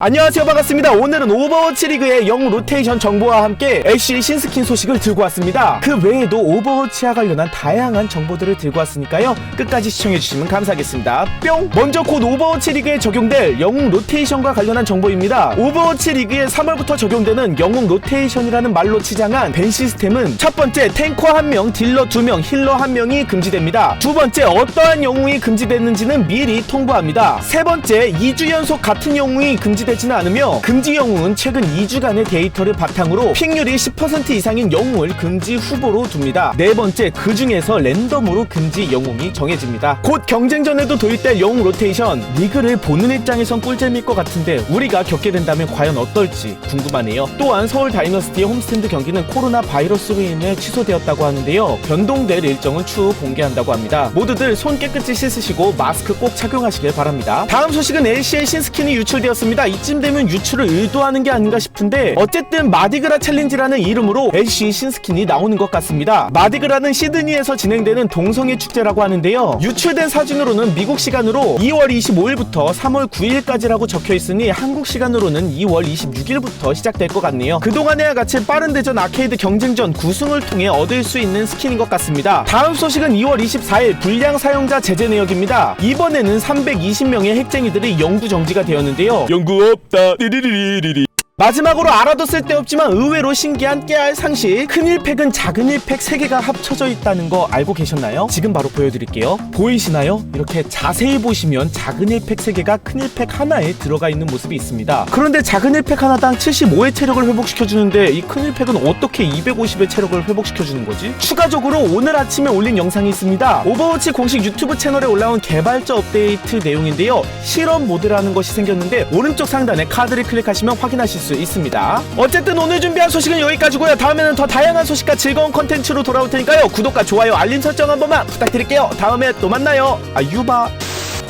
안녕하세요 반갑습니다. 오늘은 오버워치 리그의 영 로테이션 정보와 함께 애쉬 신스킨 소식을 들고 왔습니다. 그 외에도 오버워치와 관련한 다양한 정보들을 들고 왔으니까요. 끝까지 시청해주시면 감사하겠습니다. 뿅! 먼저 곧 오버워치 리그에 적용될 영웅 로테이션과 관련한 정보입니다. 오버워치 리그에 3월부터 적용되는 영웅 로테이션이라는 말로 치장한 벤 시스템은 첫 번째 탱커 1명 딜러 2명 힐러 1명이 금지됩니다. 두 번째 어떠한 영웅이 금지됐는지는 미리 통보합니다. 세 번째 2주 연속 같은 영웅이 금지 되지는 않으며 금지 영웅은 최근 2주간의 데이터를 바탕으로 픽률이 10% 이상인 영웅을 금지 후보로 둡니다. 네 번째 그 중에서 랜덤으로 금지 영웅이 정해집니다. 곧 경쟁전에도 도입될 영웅 로테이션 리그를 보는 입장에선 꿀잼일 것 같은데 우리가 겪게 된다면 과연 어떨지 궁금하네요. 또한 서울 다이너스티의 홈스탠드 경기는 코로나 바이러스로 인해 취소되었다고 하는데요. 변동될 일정은 추후 공개한다고 합니다. 모두들 손 깨끗이 씻으시고 마스크 꼭 착용하시길 바랍니다. 다음 소식은 LC의 신스킨이 유출되었습니다. 이쯤 되면 유출을 의도하는 게 아닌가 싶은데 어쨌든 마디그라 챌린지라는 이름으로 LC 신스킨이 나오는 것 같습니다. 마디그라는 시드니에서 진행되는 동성애 축제라고 하는데요. 유출된 사진으로는 미국 시간으로 2월 25일부터 3월 9일까지라고 적혀 있으니 한국 시간으로는 2월 26일부터 시작될 것 같네요. 그동안에와 같이 빠른 대전 아케이드 경쟁전 구승을 통해 얻을 수 있는 스킨인 것 같습니다. 다음 소식은 2월 24일 불량 사용자 제재 내역입니다. 이번에는 320명의 핵쟁이들이 영구 정지가 되었는데요. 연구 없다. 리리리리리. 마지막으로 알아도 쓸데없지만 의외로 신기한 깨알 상식 큰 일 팩은 작은 일팩 3개가 합쳐져 있다는 거 알고 계셨나요? 지금 바로 보여드릴게요 보이시나요? 이렇게 자세히 보시면 작은 일팩 3개가 큰 일팩 하나에 들어가 있는 모습이 있습니다 그런데 작은 일팩 하나당 75의 체력을 회복시켜주는데 이 큰 일팩은 어떻게 250의 체력을 회복시켜주는 거지? 추가적으로 오늘 아침에 올린 영상이 있습니다 오버워치 공식 유튜브 채널에 올라온 개발자 업데이트 내용인데요 실험 모드라는 것이 생겼는데 오른쪽 상단에 카드를 클릭하시면 확인하실 수 있습니다. 어쨌든 오늘 준비한 소식은 여기까지고요. 다음에는 더 다양한 소식과 즐거운 컨텐츠로 돌아올 테니까요. 구독과 좋아요, 알림 설정 한 번만 부탁드릴게요. 다음에 또 만나요. 아 유바.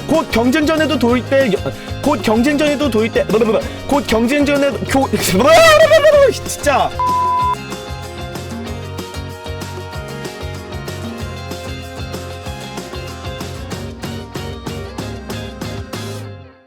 곧 경쟁전에도 도입될 여- 곧 경쟁전에도 도입될 곧 경쟁전에도 교 진짜